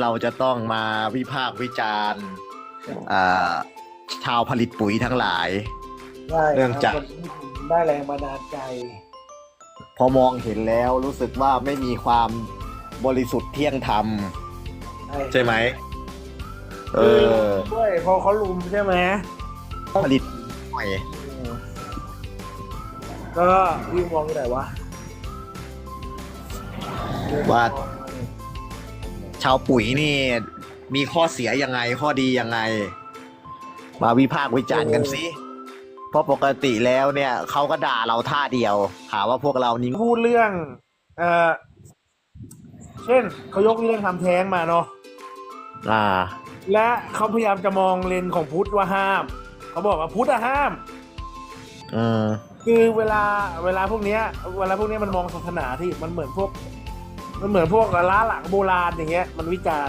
เราจะต้องมาวิพากษ์วิจารณ์อ่าชาวผลิตปุ๋ยทั้งหลาย ได้เนื่องจากครับได้แรงบันดาลใจ พอมองเห็นแล้วรู้สึกว่าไม่มีความบริสุทธิ์เที่ยงธรรม ใช่ไหม เออด้วยพอเขาลุมใช่ไหมผลิตหน่อยก็วิ่งมองที่ไหนวะว่า ชาวปุ๋ยนี่มีข้อเสียยังไงข้อดียังไง มาวิพากษ์วิจารณ์กันสิเพราะปกติแล้วเนี่ยเขาก็ด่าเราท่าเดียว หาว่าพวกเรานี่พูดเรื่อง เออเช่นเขายกเรื่องทำแท้งมาเนาะอ่า และเขาพยายามจะมองเลนของพุทธว่าห้าม เขาบอกว่าพุทธอะห้ามอืมคือเวลาเวลาพวกเนี้ย เวลาพวกเนี้ยมันมองศาสนาที่มันเหมือนพวก มันเหมือนพวกร้านหลังโบราณอย่างเงี้ยมันวิจารณ์